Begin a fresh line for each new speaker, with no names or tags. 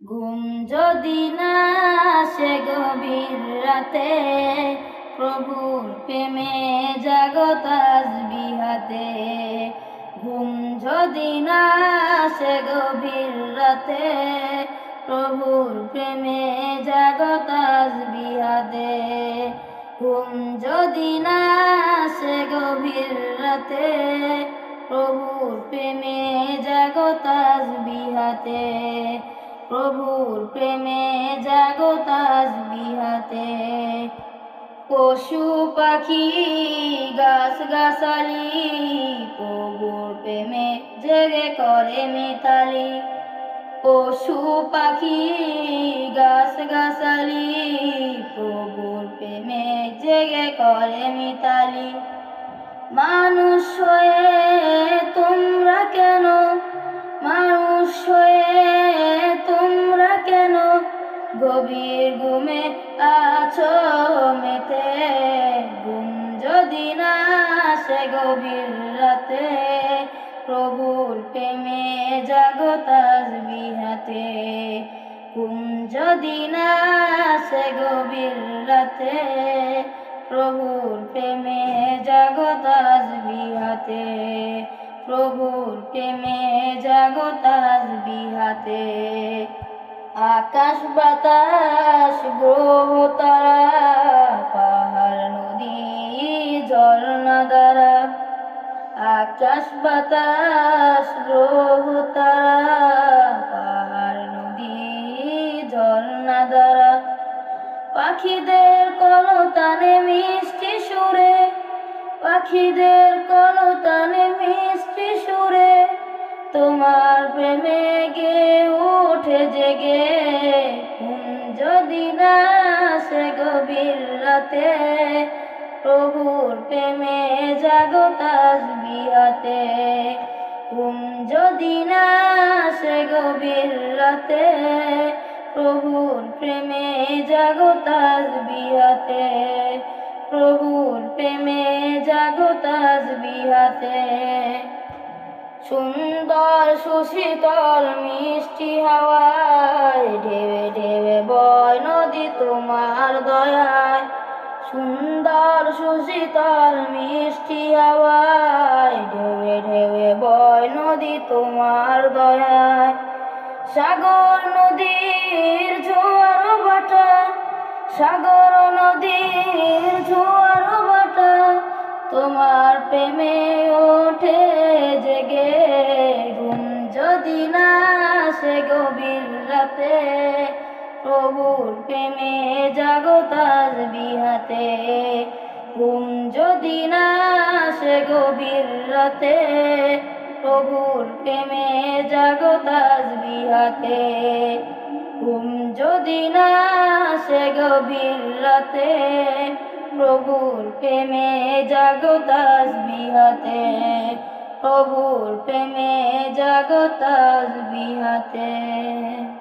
ঘুম যদি না আসে গভীর রাতে, প্রভুর প্রেমে জাগত আসবি হাতে ঘুম যদি না আসে গভীর রাতে, প্রভুর প্রেমে জাগত আসবি হাতে ঘুম যদি না আসে গভীর রাতে, প্রভুর প্রেমে জাগত আসবি হাতে প্রভুর প্রেমে জাগত আসবি হাতে। পশু পাখি, গাছ গাছালি, প্রভুর প্রেমে জেগে করে মিতালি। পশু পাখি, গাছ গাছালি, প্রভুর প্রেমে জেগে করে মিতালি। মানুষ হয়ে তোমরা কেন গভীর ঘুমে আছো মেতে, ঘুম যদি না আসে গভীর রাতে, প্রভুর প্রেমে জাগত বিহাতে হাতে ঘুম যদি না আসে গভীর রাতে, প্রভুর প্রেমে জাগত বিহাতে হাতে প্রভুর প্রেমে জাগত আসবি হাতে আকাশ বাতাস, গ্রহ তারা, পাহাড়, নদী, ঝর্ণা দ্বারা। আকাশ বাতাস, গ্রহ তারা, পাহাড়, নদী, ঝর্ণা দ্বারা। পাখিদের কলতানে মিষ্টি সুরে, পাখিদের কলতানে মিষ্টি সুরে। তোমার প্রেমে গে উঠে জেগে ঘুম যদি না সে গভীর রাতে, প্রভুর প্রেমে জাগত আসবি হাতে ঘুম যদি না সে গভীর রাতে, প্রভুর প্রেমে জাগত আসবি হাতে প্রভুর প্রেমে জাগত আসবি হাতে সুন্দর সুশীতল মিষ্টি হাওয়ায়, ঢেবে ঢেবে বয় নদী তোমার দয়ায়। সুন্দর সুশীতল মিষ্টি হাওয়ায়, ঢেবে ঢেবে বয় নদী তোমার দয়ায়। সাগর নদীর জোয়ার বাটা, সাগর নদীর জোয়ার বাটা, তোমার প্রেমে গভীর রাতে প্রভুর প্রেমে জাগত আসবি হাতে ঘুম যদি না সে গভীর রাতে, প্রভুর প্রেমে জাগত আসবি হাতে ঘুম যদি না সে গভীর রাতে, প্রভুর প্রেমে জাগত আসবি হাতে প্রভুর প্রেমে জাগতাস বিহাতে। হাতে